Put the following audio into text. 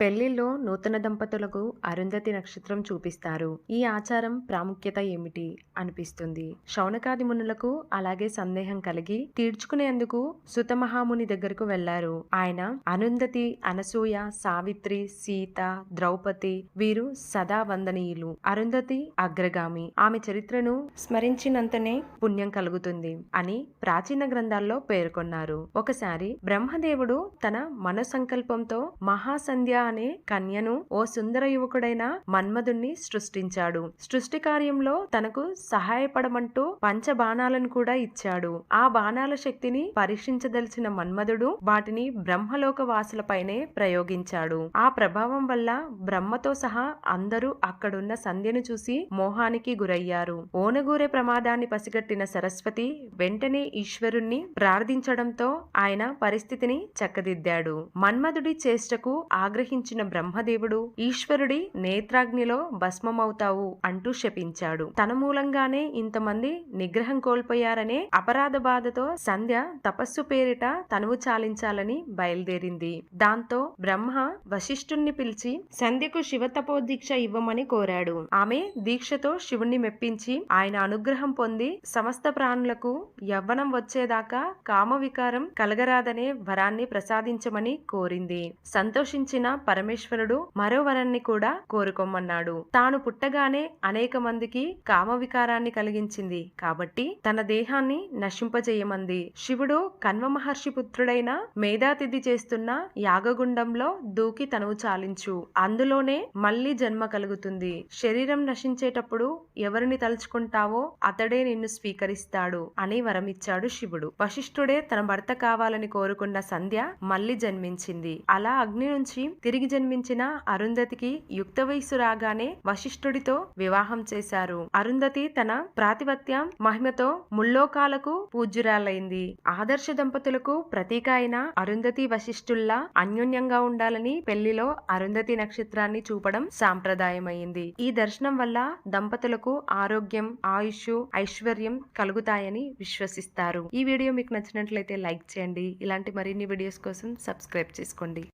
పెళ్ళిలో నూతన దంపతులకు అరుంధతి నక్షత్రం చూపిస్తారు. ఈ ఆచారం ప్రాముఖ్యత ఏమిటి? అనిపిస్తుంది. శౌనకాది మునులకు అలాగే సందేహం కలిగి తీర్చుకునేందుకు సుతమహాముని దగ్గరకు వెళ్ళారు. ఆయన అరుంధతి అనసూయ సావిత్రి సీత ద్రౌపది వీరు సదా వందనీయులు. అరుంధతి అగ్రగామి. ఆమె చరిత్రను స్మరించినంతనే పుణ్యం కలుగుతుంది అని ప్రాచీన గ్రంథాల్లో పేర్కొన్నారు. ఒకసారి బ్రహ్మదేవుడు తన మనసంకల్పంతో మహాసంధ్య అనే కన్యను ఓ సుందర యువకుడైన మన్మధుణ్ణి సృష్టించాడు. సృష్టి కార్యంలో తనకు సహాయపడమంటూ పంచ బాణాలను కూడా ఇచ్చాడు. ఆ బాణాల శక్తిని పరీక్షించదలిచిన మన్మధుడు వాటిని బ్రహ్మలోక వాసులపైనే ప్రయోగించాడు. ఆ ప్రభావం వల్ల బ్రహ్మతో సహా అందరూ అక్కడున్న సంధ్యను చూసి మోహానికి గురయ్యారు. ఓనగూరే ప్రమాదాన్ని పసిగట్టిన సరస్వతి వెంటనే ఈశ్వరుణ్ణి ప్రార్థించడంతో ఆయన పరిస్థితిని చక్కదిద్దాడు. మన్మధుడి చేష్టకు ఆగ్రహించిన బ్రహ్మదేవుడు ఈశ్వరుడి నేత్రాగ్నిలో భస్మమవుతావు అంటూ శపించాడు. తన మూలంగానే ఇంతమంది నిగ్రహం కోల్పోయారనే అపరాధ బాధతో సంధ్య తపస్సు పేరిట తనువు చాలించాలని బయలుదేరింది. దాంతో బ్రహ్మ వశిష్ఠుణ్ణి పిలిచి సంధ్యకు శివ తపోదీక్ష ఇవ్వమని కోరాడు. ఆమె దీక్షతో శివుణ్ణి మెప్పించి ఆయన అనుగ్రహం పొంది సమస్త ప్రాణులకు యవ్వనం వచ్చేదాకా కామ వికారం కలగరాదనే వరాన్ని ప్రసాదించమని కోరింది. సంతోషించిన పరమేశ్వరుడు మరో వరాన్ని కూడా కోరుకోమన్నాడు. తాను పుట్టగానే అనేక మందికి కామవికారాన్ని కలిగించింది. కాబట్టి తన దేహాన్ని నశింపజేయమంది. శివుడు కన్వ మహర్షి పుత్రుడైన మేధాతిథి చేస్తున్న యాగగుండంలో దూకి తనువు చాలించు. అందులోనే మళ్ళీ జన్మ కలుగుతుంది. శరీరం నశించేటప్పుడు ఎవరిని తలుచుకుంటావో అతడే నిన్ను స్వీకరిస్తాడు అని వరమిచ్చాడు శివుడు. వశిష్ఠుడే తన భర్త కావాలని కోరుకున్న సంధ్య మళ్ళీ జన్మించింది. అలా అగ్ని నుంచి తిరిగి జన్మించిన అరుంధతికి యుక్త వయస్సు రాగానే వశిష్ఠుడితో వివాహం చేశారు. అరుంధతి తన ప్రాతిపత్యం మహిమతో ముల్లోకాలకు పూజ్యురాలైంది. ఆదర్శ దంపతులకు ప్రతీక అయిన అరుంధతి వశిష్ఠుల్లా అన్యోన్యంగా ఉండాలని పెళ్ళిలో అరుంధతి నక్షత్రాన్ని చూపడం సాంప్రదాయమైంది. ఈ దర్శనం వల్ల దంపతులకు ఆరోగ్యం ఆయుష్ ఐశ్వర్యం కలుగుతాయని విశ్వసిస్తారు. ఈ వీడియో మీకు నచ్చినట్లయితే లైక్ చేయండి. ఇలాంటి మరిన్ని వీడియోస్ కోసం సబ్స్క్రైబ్ చేసుకోండి.